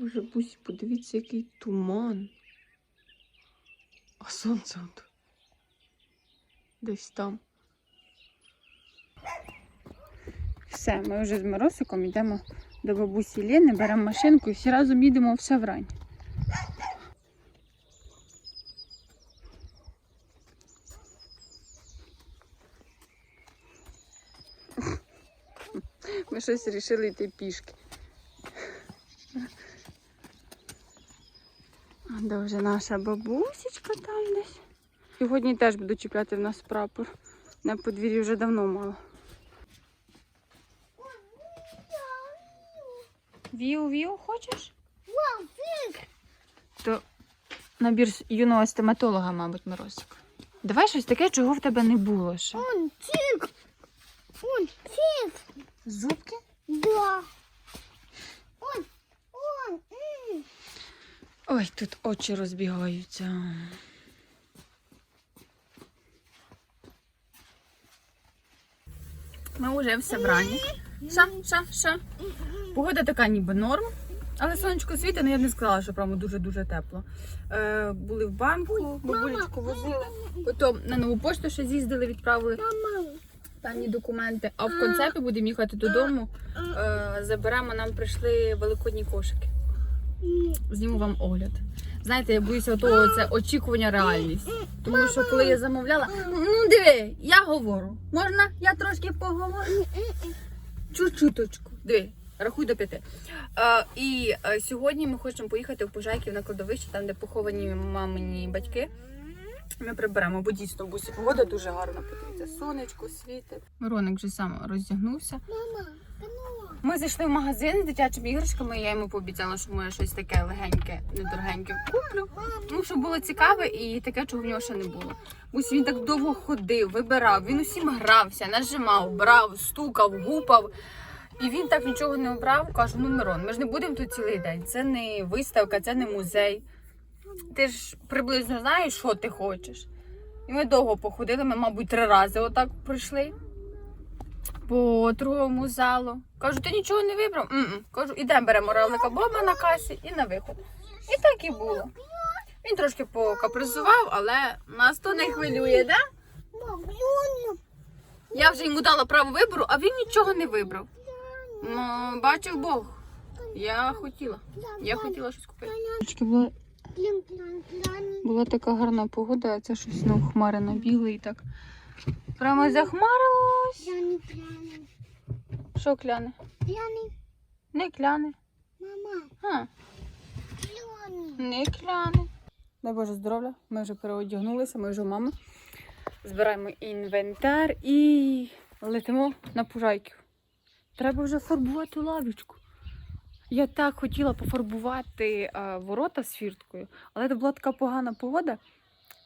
Боже, бусі, подивіться, який туман. А сонце от. Десь там. Все, ми вже з Миросиком йдемо до бабусі Ліни, беремо машинку і всі разом їдемо в Саврань. Ми щось вирішили йти пішки. Де вже наша бабусечка там десь. Сьогодні теж буду чіпляти в нас прапор. На подвір'ї вже давно мало. Віу-віу хочеш? То набір юного стоматолога, мабуть, Миросик. Давай щось таке, чого в тебе не було ще. Он тик. Он тик. Зубки? Да. Он. Он. м. Ой, тут очі розбігаються. Ми вже в Севрані. Ша, ша, ша. Погода така ніби норм. Але сонечко світить, але я б не сказала, що прямо дуже-дуже тепло. Е, були в банку, бабулечку возили. Потім на нову пошту ще з'їздили, відправили певні документи. А в концепі будемо їхати додому. Е, заберемо, нам прийшли великодні кошики. Зніму вам огляд. Знаєте, я боюся того, це очікування реальність. Тому що коли я замовляла, ну диви, я говорю. Можна я трошки поговорю? Чуть-чуточку. Диви, рахуй до п'яти. Е, і е, сьогодні ми хочемо поїхати в Пожайків на кладовище, там, де поховані мамині батьки. Ми приберемо, бо дійсно бусі погода дуже гарна. Подивіться, сонечко світить. Мироник вже сам роздягнувся. Мама. Ми зайшли в магазин з дитячими іграшками. і Я йому пообіцяла, що може щось таке легеньке, недорогеньке куплю. Ну, щоб було цікаве і таке, чого в нього ще не було. Ось він так довго ходив, вибирав, він усім грався, нажимав, брав, стукав, гупав. І він так нічого не обрав. Кажу, ну Мирон, ми ж не будемо тут цілий день. Це не виставка, це не музей. Ти ж приблизно знаєш, що ти хочеш. І ми довго походили, ми, мабуть, три рази отак пройшли по другому залу. Кажу, ти нічого не вибрав? м Кажу, ідемо беремо равлика Боба на касі і на виход. І так і було. Він трошки покапризував, але нас то не хвилює, да? Я вже йому дала право вибору, а він нічого не вибрав. Ну, бачив Бог. Я хотіла. Я хотіла щось купити. Була, була така гарна погода, а це щось ну, хмарено біле і так. Прямо захмарилось. Пляний, пляний. Що кляне? Пляний. Не кляне. Мама. А. Не кляне. Дай Боже здоров'я. Ми вже переодягнулися, ми вже у мами. Збираємо інвентар і летимо на пужайків. Треба вже фарбувати лавічку. Я так хотіла пофарбувати а, ворота з фірткою, але це була така погана погода,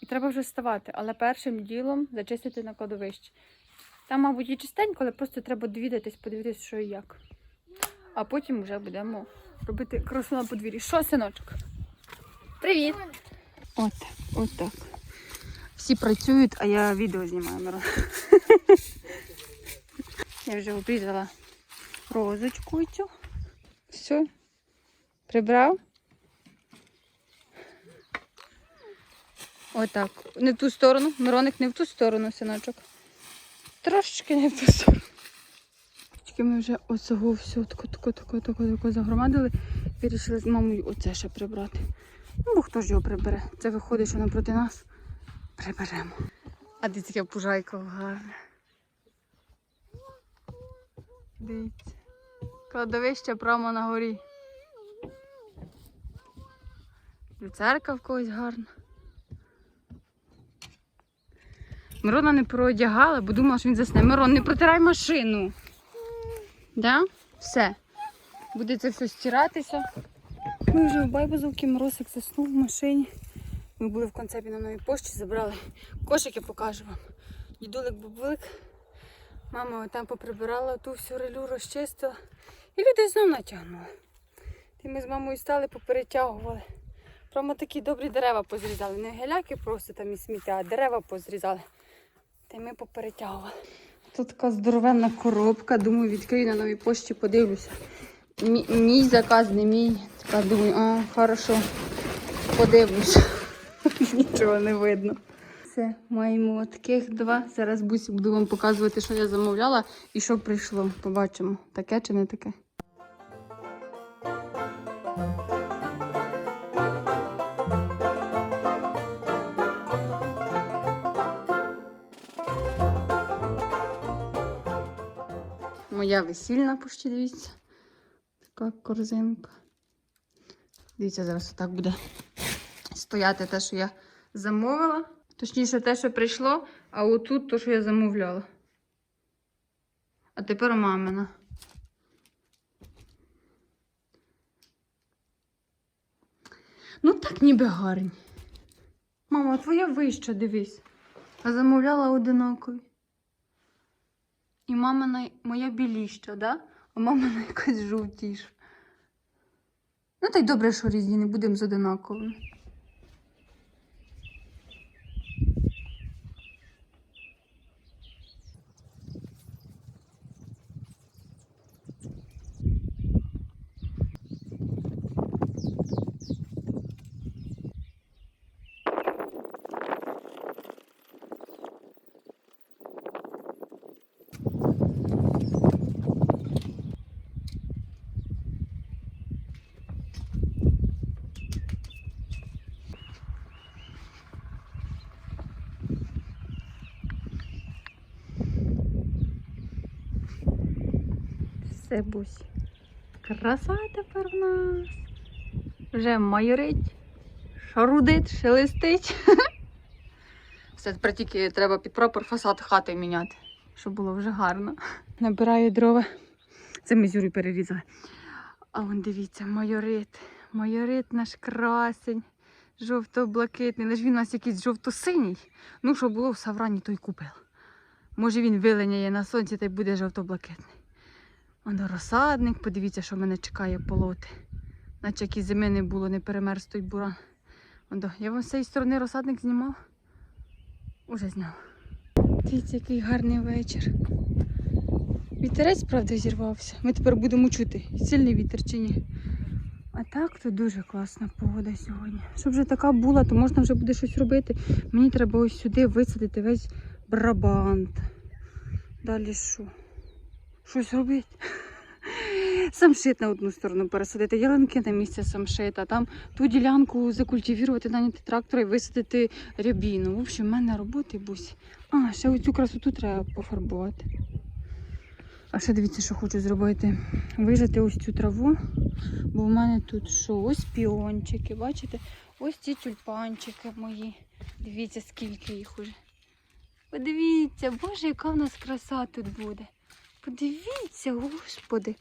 і треба вже вставати. Але першим ділом зачистити на кладовищі. Там, мабуть, і чистенько, але просто треба довідатись, подивитись, що і як. А потім вже будемо робити красу на подвір'ї. Що, синочок? Привіт! От, от так. Всі працюють, а я відео знімаю. Я вже обрізала розочку цю. Все. Прибрав. Отак. Не в ту сторону. Мироник не в ту сторону, синочок. Трошечки не в ту сторону. Тільки ми вже оцього все тако, тако, тако, тако, загромадили. Вирішили з мамою оце ще прибрати. Ну, бо хто ж його прибере? Це виходить, що напроти нас приберемо. А дивіться, яке пужайко гарне. Дивіться. Кладовище прямо на горі. Церква в когось гарна. Мирона не проодягала, бо думала, що він засне. Мирон, не протирай машину. Да? Все. Буде це все стиратися. Ми вже в Байбазовці, Моросик заснув в машині. Ми були в концепі на новій пошті, забрали кошики, покажу вам. Дідулик бублик. Мама там поприбирала ту всю релю розчистила. І люди знов натягнули. І ми з мамою стали, поперетягували. Прямо такі добрі дерева позрізали. Не геляки просто там і сміття, а дерева позрізали. Та й ми поперетягували. Тут така здоровенна коробка. Думаю, відкрию на новій пошті, подивлюся. Мій, мій заказ, не мій. Така думаю, а, хорошо, подивлюсь. Нічого не видно. Все, маємо таких два. Зараз буду вам показувати, що я замовляла і що прийшло. Побачимо, таке чи не таке. Моя весільна почти, дивіться. Така корзинка. Дивіться, зараз отак буде стояти те, що я замовила. Точніше, те, що прийшло, а отут те, що я замовляла. А тепер мамина. Ну так ніби гарні. Мама, твоя вища, дивись. А замовляла одинакові. І мамина моя біліща, да? а мамина якась жовтіша. Ну, та й добре, що різні, не будемо з одинаковими. Все бусі. Краса тепер в нас. Вже майорить, шарудить, шелестить. Все, тепер тільки треба під прапор фасад хати міняти, щоб було вже гарно. Набираю дрова. Це ми з Юрою перерізали. А вон дивіться, майорит. Майорит наш красень. Жовто-блакитний. Але ж він у нас якийсь жовто-синій. Ну, що було в Саврані, то й купив. Може він виленяє на сонці та й буде жовто-блакитний. Воно розсадник, подивіться, що мене чекає полоти. Наче як і зими не було, не перемерз той буран. Ондо, я вам з цієї сторони розсадник знімав. Уже зняв. Дивіться, який гарний вечір. Вітерець, правда, зірвався. Ми тепер будемо чути, сильний вітер чи ні. А так то дуже класна погода сьогодні. Щоб вже така була, то можна вже буде щось робити. Мені треба ось сюди висадити весь брабант. Далі що? Щось робити. Самшит на одну сторону пересадити, ялинки на місце самшита, там ту ділянку закультивувати, наняти трактора і висадити рябіну. В общем, в мене роботи бусі. А, ще оцю красоту треба пофарбувати. А ще дивіться, що хочу зробити. Вижати ось цю траву, бо в мене тут що? Ось піончики, бачите? Ось ці тюльпанчики мої. Дивіться, скільки їх уже. Подивіться, боже, яка в нас краса тут буде. Подивіться, господи.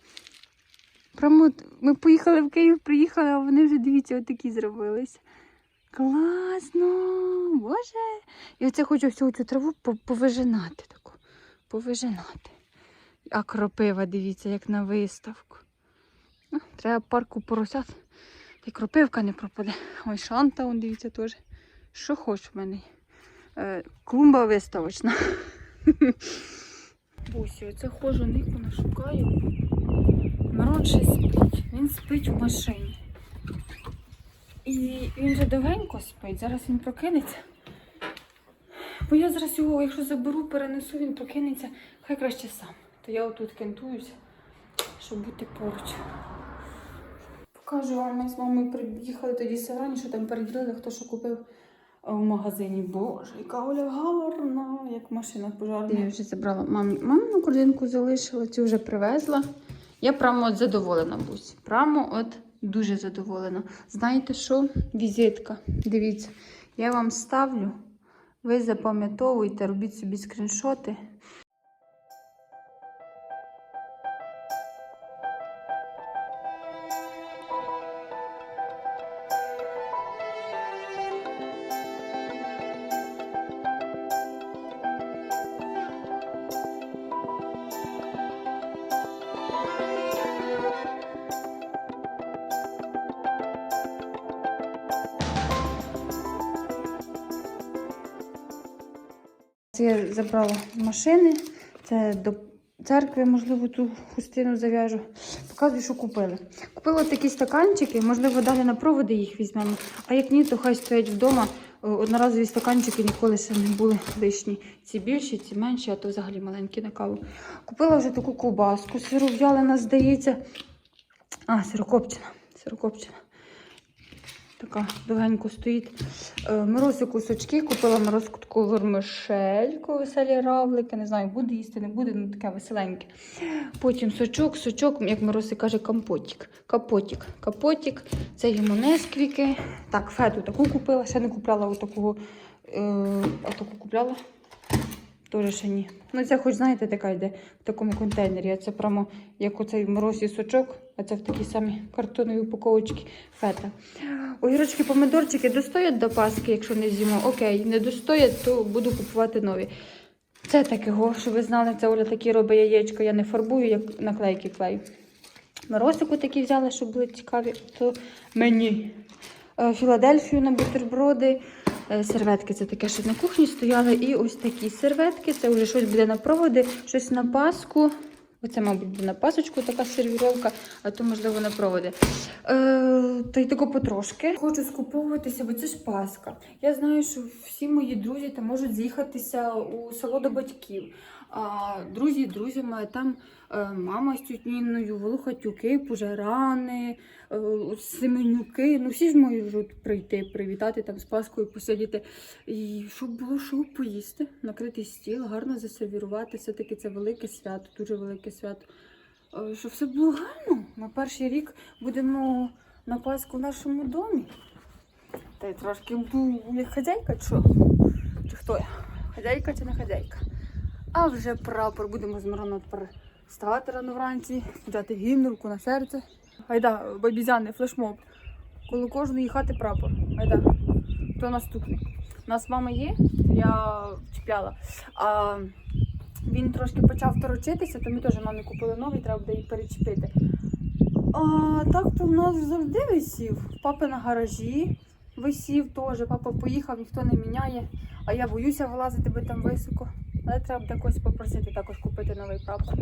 Прямо ми поїхали в Київ, приїхали, а вони вже дивіться, отакі зробилися. Класно, боже. І оце хочу всю цю траву повижинати таку. Повижинати. А кропива, дивіться, як на виставку. Ну, треба парку поросят. Й кропивка не пропаде. Ой, шанта, он, дивіться, теж. Що хоч в мене. Е, клумба виставочна. Бусі, оце ходжу, нику не шукаю. Народ ще спить. Він спить в машині. І він вже довгенько спить. Зараз він прокинеться. Бо я зараз його, якщо заберу, перенесу, він прокинеться. Хай краще сам. То я отут кентуюся, щоб бути поруч. Покажу вам, ми з мамою приїхали тоді Саврані, що там переділили, хто що купив в магазині. Боже, яка Оля гарна, як машина пожарна. Я вже забрала мамі. Мамину корзинку залишила, цю вже привезла. Я прямо от задоволена бусь. Прямо от дуже задоволена. Знаєте що? Візитка. Дивіться, я вам ставлю. Ви запам'ятовуйте, робіть собі скріншоти. Це я забрала машини. Це до церкви, можливо, ту хустину зав'яжу. Поки Розказую, що купили. Купила такі стаканчики, можливо, далі на проводи їх візьмемо. А як ні, то хай стоять вдома. Е, Одноразові стаканчики ніколи ще не були лишні. Ці більші, ці менші, а то взагалі маленькі на каву. Купила вже таку ковбаску, сиров'ялина, здається. А, сирокопчена. Сирокопчена. Така довгенько стоїть. Е, Морозі кусочки, купила морозку таку вермишельку, веселі равлики. Не знаю, буде їсти, не буде, ну таке веселеньке. Потім сочок, сочок, як Мороси каже, компотік. Капотік, капотік. Це йому несквіки. Так, фету таку купила, ще не купляла отакого. Е, отаку купляла. Теж ще. Ну, це хоч знаєте, така йде в такому контейнері. А це прямо як оцей морозі сочок, а це в такій самій картоновій упаковочці фета. Огірочки, помидорчики достоять до Паски, якщо не з'їмо. Окей, не достоять, то буду купувати нові. Це такого, що ви знали, це Оля такі робить яєчко. Я не фарбую, як наклейки клею. Морозику такі взяла, щоб були цікаві. То мені. Е, Філадельфію на бутерброди. Е, Серветки це таке, що на кухні стояли. І ось такі серветки. Це вже щось буде на проводи, щось на паску. Оце, мабуть, буде на пасочку така сервіровка, а то, можливо, на проводи. Е, та й тако потрошки. Хочу скуповуватися, бо це ж Пасха. Я знаю, що всі мої друзі там можуть з'їхатися у село до батьків. Друзі друзями, там е, мама з тітю Ніною, Волохатюки, Пожарани, е, Семенюки. Ну всі ж можуть прийти, привітати там з Паскою, посидіти. І щоб було що поїсти, накрити стіл, гарно засервірувати. Все-таки це велике свято, дуже велике свято. Е, Щоб все було гарно. На перший рік будемо на Пасху в нашому домі. Та й трошки буду як хазяйка, чи? Чи хто я? Хазяйка чи не хазяйка? А вже прапор будемо з Мироном тепер вставати рано вранці, взяти гімн, руку на серце. Айда, бабізяни, флешмоб. Коло кожної хати прапор. Айда. Хто наступний? У нас мама є, я чіпляла. А він трошки почав торочитися, то ми теж мамі купили новий, треба буде її перечепити. А так то в нас завжди висів. Папи на гаражі висів теж. Папа поїхав, ніхто не міняє. А я боюся вилазити, бо там високо. Але треба буде когось попросити також купити новий прапор.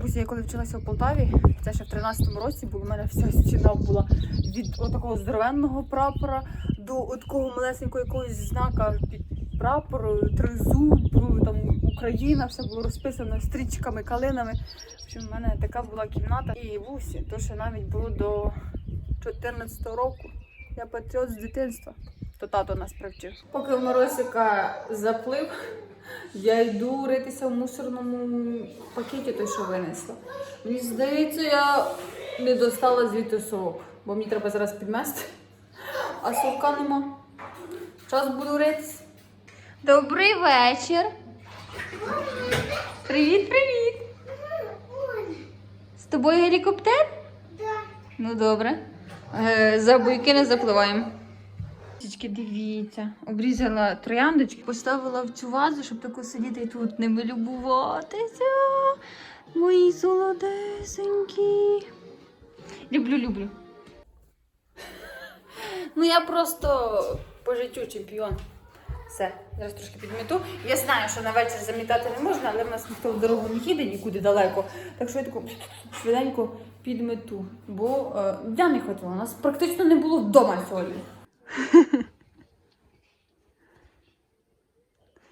Буся, я коли вчилася в Полтаві, це ще в 13-му році, бо в мене вся стіна була від отакого здоровенного прапора до такого малесенького якогось знака під прапору, тризуб, там Україна, все було розписано стрічками, калинами. В общем, в мене така була кімната. І вусі, то ще навіть було до 14 року. Я патріот з дитинства. То тато нас привчив. Поки в Моросика заплив, я йду ритися в мусорному пакеті, той, що винесла. Мені здається, я не достала звідти совок, бо мені треба зараз підмести. А совка нема. Час буду ритися. Добрий вечір. Привіт, привіт. З тобою гелікоптер? Ну добре. Е, За буйки не запливаємо. Дивіться, обрізала трояндочки, поставила в цю вазу, щоб тако сидіти і тут ними любуватися. Мої солодесенькі. Люблю, люблю. Ну я просто по життю чемпіон. Все, зараз трошки підміту. Я знаю, що на вечір замітати не можна, але в нас ніхто в дорогу не їде нікуди далеко. Так що я таку швиденько підмету. Бо е, я не хотіла. У нас практично не було вдома сьогодні.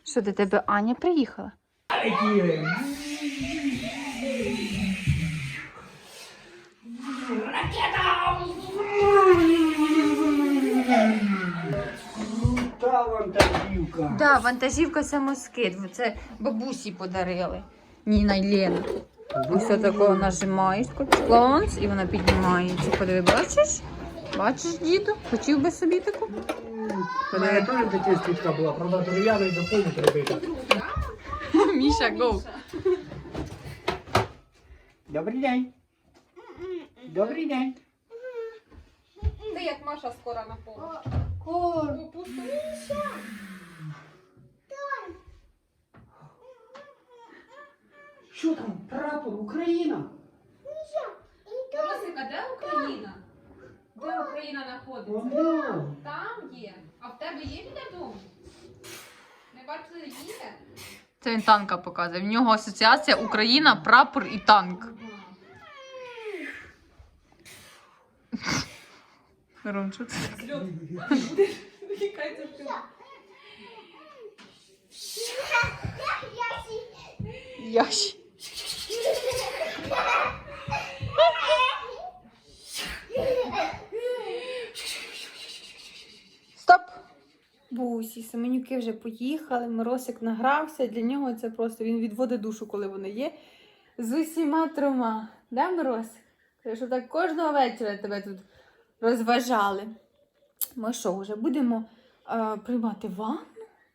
Що до тебе Аня приїхала? Та вантажівка. Да, вантажівка самоскид. Це бабусі подарили. Ніна й Лена. Ось такого нажимаєш, клонс, і вона піднімається. Подиви, бачиш? Бачиш, діду? Хотів би собі таку? У мене теж в дитинстві така була, правда, дерев'яна і до полу прибита. Міша, гоу. Добрий день. Добрий день. Ти як Маша скоро на полу. Кор. Що там? Прапор, Україна. Росика, де Україна? Де Україна знаходиться? Ну. Там є. А в тебе є біля? Не бачили є? Це він танка показує. В нього асоціація Україна, прапор і танк. Ром, що це? Зльот. Бусі, Семенюки вже поїхали, Миросик награвся. Для нього це просто він відводить душу, коли вони є. З усіма трьома. Да, Миросик? Щоб так кожного вечора тебе тут розважали. Ми що, вже будемо е, приймати ванну,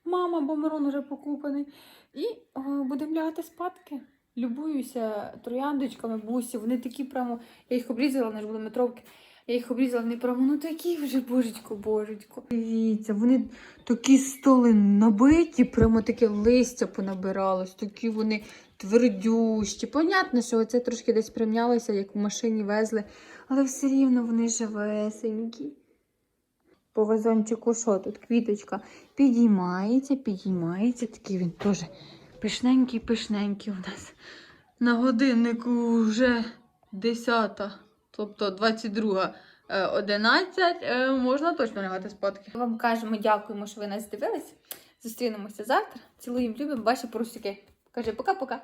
мама, бо Мирон вже покупаний. І е, будемо лягати спадки. Любуюся трояндочками, бусі. Вони такі прямо. Я їх обрізала, вони ж були метровки. Я їх обрізала, вони прямо, ну такі вже, божечко, божечко. Дивіться, вони такі столи набиті, прямо таке листя понабиралось, такі вони твердющі. Понятно, що це трошки десь примнялося, як в машині везли, але все рівно вони живесенькі. По вазончику що тут? Квіточка підіймається, підіймається. Такий він теж пишненький, пишненький у нас. На годиннику вже 10, тобто 22. е, 11, е, можна точно лягати спадки. Вам кажемо, дякуємо, що ви нас дивились. Зустрінемося завтра. Цілуємо, любимо, ваші прусики. Каже, пока-пока.